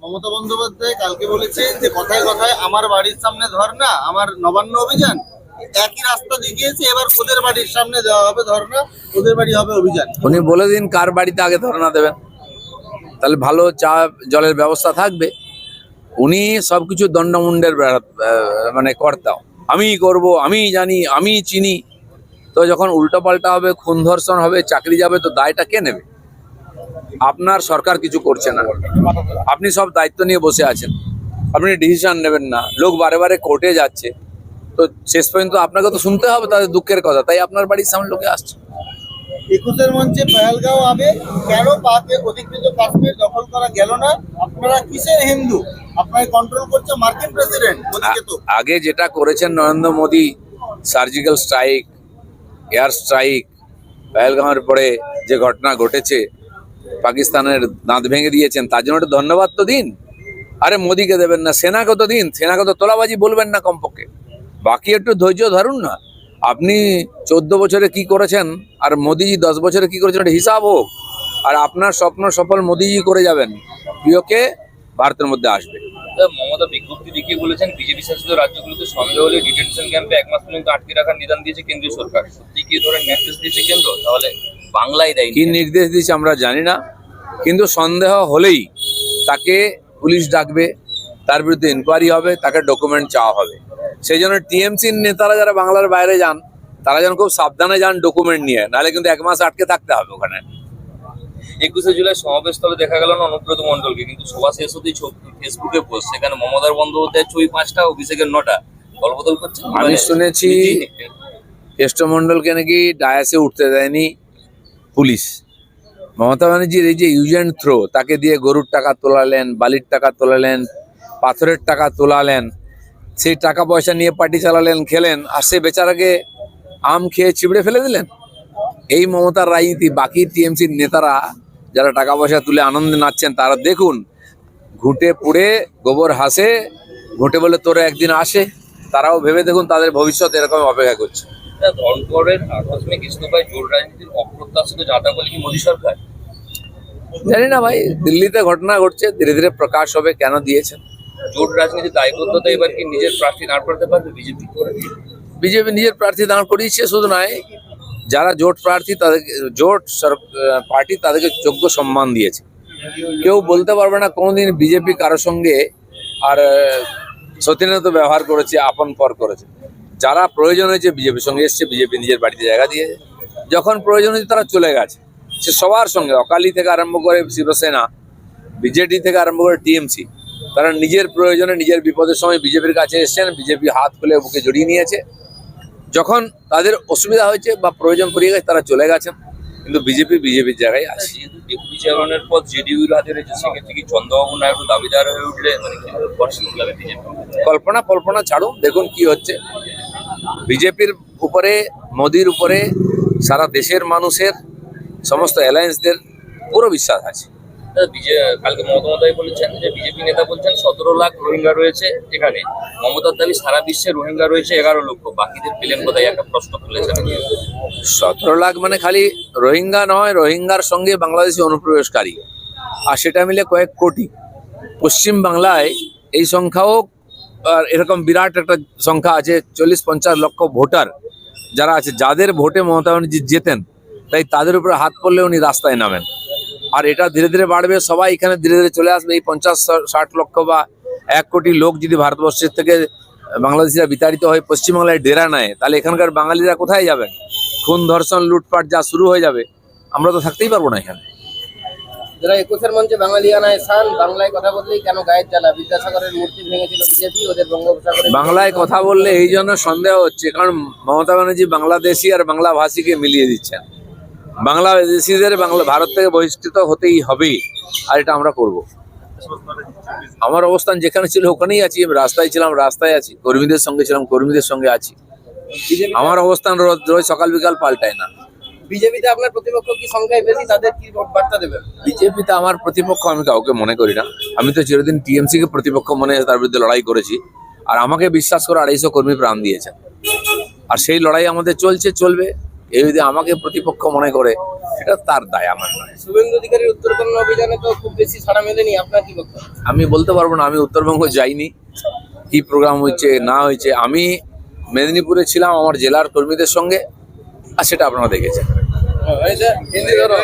মমতা বন্দ্যোপাধ্যায় কালকে বলেছে যে কথায় কথায়, আমার বাড়ির সামনে ধর্না আমার নবান্ন অভিযান। একই রাস্তা দেখিয়েছে, এবার ওদের বাড়ির সামনে দেওয়া হবে ধর্না ওদের বাড়ি হবে অভিযান। উনি বলে দিন কার বাড়িতে আগে ধর্ণা দেবেন। তাহলে ভালো চা, জলের ব্যবস্থা থাকবে। উনি সবকিছু দণ্ডমুণ্ডের মানে কর্তাও আমি করব আমি জানি আমি চিনি। তো যখন উল্টোপাল্টা হবে, খুন ধর্ষণ হবে, চাকরি যাবে, তো দায়টা কে নেবে? আপনার সরকার কিছু করছে না। আপনি সব দায়িত্ব নিয়ে বসে আছেন। আপনি ডিসিশন নেবেন না। লোক বারে বারে কোর্টে যাচ্ছে। তো শেষ পর্যন্ত আপনাকে তো শুনতে হবে তাদের দুঃখের কথা। তাই আপনার বাড়ির সামনে লোকে আসছে। একুশের মঞ্চে পেহেলগাঁও আবে কেন পাকে অধিকৃত কাশ্মীর দখল করা গেল না। আপনারা কিসের হিন্দু? আপনাকে কন্ট্রোল করছে মার্কিন প্রেসিডেন্ট মোদীকে তো। আ- আগে যেটা করেছেন Narendra Modi surgical strike air strike পেহেলগাঁওয়ের পরে যে ঘটনা ঘটেছে পাকিস্তানের দাঁত ভেঙে দিয়েছেন, তার জন্য একটা ধন্যবাদ তো দিন। আরে মোদীকে দেবেন না, সেনাকে দিন, সেনাকে তোলাবাজি বলবেন না কমপক্ষে। বাকি একটু ধৈর্য ধরুন না। আপনি চোদ্দ বছরে কি করেছেন, আর মোদিজি দশ বছরে কি করেছেন, একটা হিসাব হোক। আর আপনার স্বপ্ন সফল মোদিজি করে যাবেন, প্রিয়কে ভারতের মধ্যে আসবে। মমতা বিজ্ঞপ্তি দেখিয়ে বলেছেন, বিজেপি শাসিত রাজ্যগুলোতে সন্দেহ হলে ডিটেনশন ক্যাম্পে এক মাস পর্যন্ত আটকে রাখার নিদান দিয়েছে কেন্দ্রীয় সরকার। সত্যি কি নির্দেশ দিয়েছে কেন্দ্র? তাহলে বাংলায় দেয় কি নির্দেশ দিয়েছে আমরা জানি না কিন্তু সন্দেহ হলেই তাকে পুলিশ ডাকবে তার বিরুদ্ধে ইনকোয়ারি হবে তাকে ডকুমেন্ট চাওয়া হবে। সেই জন্য টিএমসির নেতারা যারা বাংলার বাইরে যান তারা যেন খুব সাবধানে যান ডকুমেন্ট নিয়ে নাহলে কিন্তু এক মাস আটকে থাকতে হবে ওখানে। একুশে জুলাই সমাবেশস্থলে দেখা গেল না অনুব্রত মন্ডলকে কিন্তু সভা শেষ হতেই ফেসবুকে পোস্ট সেখানে মমতার বন্দ্যোপাধ্যায়ের ছবি পাঁচটা অভিষেকের নটা। দলবদল করছে আমি শুনেছি কেষ্টমন্ডলকে নাকি ডায়াসে উঠতে দেয়নি পুলিশ। মমতা ব্যানার্জির এই যে ইউজ অ্যান্ড থ্রো, তাকে দিয়ে গরুর টাকা তোলালেন, বালির টাকা তোলালেন, পাথরের টাকা তোলালেন, সেই টাকা পয়সা নিয়ে পার্টি চালালেন, খেলেন, আর সে বেচারাকে আম খেয়ে চিবড়ে ফেলে দিলেন। এই মমতার রাজনীতি, বাকি টিএমসির নেতারা যারা টাকা পয়সা তুলে আনন্দে নাচছেন, তারা দেখুন, ঘুটে পুড়ে গোবর হাসে, ঘুটে বলে তোরা একদিন আসে, তারাও ভেবে দেখুন তাদের ভবিষ্যৎ এরকম অপেক্ষা করছে। ধনকরের আকস্মিক ইস্তফায় জোর রাজনীতির অপ্রত্যাশিত যাতা বলে কি মোদী সরকার? জানি না ভাই দিল্লিতে ঘটনা ঘটছে ধীরে ধীরে প্রকাশ হবে কেন দিয়েছেন? জোট রাজনীতির দায়বদ্ধতা এবার কি নিজের প্রার্থী দাঁড় করাতে পারবে বিজেপি বিজেপি নিজের প্রার্থী দাঁড় করিয়েছে শুধু নয় যারা জোট প্রার্থী তাদেরকে জোট পার্টি তাদেরকে যোগ্য সম্মান দিয়েছে। কেউ বলতে পারবে না কোনোদিন বিজেপি কারোর সঙ্গে আর সতীনত ব্যবহার করেছে আপন পর করেছে। যারা প্রয়োজন হয়েছে বিজেপির সঙ্গে এসছে বিজেপি নিজের বাড়িতে জায়গা দিয়েছে যখন প্রয়োজন হয়েছে তারা চলে গেছে। সে সবার সঙ্গে অকালি থেকে আরম্ভ করে শিবসেনা বিজেডি থেকে আরম্ভ করে টিএমসি তারা নিজের প্রয়োজনে নিজের বিপদের সময় বিজেপির কাছে এসছেন বিজেপি হাত খুলে বুকে জড়িয়ে নিয়েছে। যখন তাদের অসুবিধা হয়েছে বা প্রয়োজন পড়িয়ে গেছে তারা চলে গেছেন। কিন্তু বিজেপি বিজেপির জায়গায় আছে চেয়ারম্যানের পদ জেডিইউর হাতে রয়েছে সেক্ষেত্রে কি চন্দ্রবাবু নাইডু দাবিদার হয়ে উঠলে মানে কল্পনা কল্পনা ছাড়ুন দেখুন কি হচ্ছে। বিজেপির উপরে মোদির উপরে সারা দেশের মানুষের সমস্ত অ্যালায়েন্সদের পুরো বিশ্বাস আছে। কালকে মমতা বলেছেন যে বিজেপি নেতা বলছেন সতেরো লাখ রোহিঙ্গা রয়েছে এখানে। মমতার দাবি সারা বিশ্বে রোহিঙ্গা রয়েছে এগারো লক্ষ। বাকিদের পেলেন কোথায়? একটা প্রশ্ন তুলেছেন সতেরো লাখ মানে খালি রোহিঙ্গা নয় রোহিঙ্গার সঙ্গে বাংলাদেশি অনুপ্রবেশকারী। আর সেটা মিলে কয়েক কোটি। পশ্চিম বাংলায় এই সংখ্যাও আর এরকম বিরাট একটা সংখ্যা আছে, চল্লিশ পঞ্চাশ লক্ষ ভোটার যারা আছে, যাদের ভোটে মমতা ব্যানার্জি জেতেন, তাই তাদের উপরে হাত পড়লে উনি রাস্তায় নামেন। আর এটা ধীরে ধীরে বাড়বে, সবাই এখানে ধীরে ধীরে চলে আসবে। এই পঞ্চাশ, ষাট লক্ষ বা এক কোটি লোক যদি ভারতবর্ষের থেকে বাংলাদেশিরা বিতাড়িত হয়ে পশ্চিমবাংলায় ডেরা নেয়, তাহলে এখানকার বাঙালিরা কোথায় যাবেন? খুন, ধর্ষণ, লুটপাট যা শুরু হয়ে যাবে, আমরা তো থাকতেই পারব না এখানে। যারা একুশের মঞ্চে বাঙালিয়ানায় সান বাংলায় কথা বললেই কেন গায়ের জ্বালা? বিদ্যাসাগরের মূর্তি ভেঙেছিল বিজেপি ওদের বঙ্গোপসাগরে বাংলায় কথা বললে এই জন্য সন্দেহ হচ্ছে কারণ মমতা ব্যানার্জি বাংলাদেশি আর বাংলা ভাষীকে মিলিয়ে দিচ্ছেন। বাংলাদেশিদের বাংলা ভারত থেকে বহিষ্কৃত হতেই হবে আর এটা আমরা করব। আমার অবস্থান যেখানে ছিল ওখানেই আছি আমি রাস্তায় ছিলাম রাস্তায় আছি কর্মীদের সঙ্গে ছিলাম কর্মীদের সঙ্গে আছি। আমার অবস্থান রোজ রোজ সকাল বিকাল পাল্টায় না। বিজেপিতে আপনার প্রতিপক্ষ কি সংখ্যায় বেশি? তাদের কি বার্তা দেবেন? বিজেপিতে আমার প্রতিপক্ষ আমি কাউকে মনে করি না। আমি তো চিরদিন টিএমসি কে প্রতিপক্ষ মনে তার বিরুদ্ধে লড়াই করেছি। আর আমাকে বিশ্বাস করে আড়াইশো কর্মী প্রাণ দিয়েছেন আর সেই লড়াই আমাদের চলছে চলবে। এই যদি আমাকে প্রতিপক্ষ মনে করে সেটা তার দায় আমার নয়। শুভেন্দু অধিকারীর উত্তরকন্যা অভিযানে তো খুব বেশি সাড়া মেলেনি। আপনার কি বক্তব্য? আমি বলতে পারব না আমি উত্তরবঙ্গ যাইনি। কি প্রোগ্রাম হয়েছে না হয়েছে আমি মেদিনীপুরে ছিলাম আমার জেলার কর্মীদের সঙ্গে আর সেটা আপনারা দেখেছেন। হিন্দি ধরো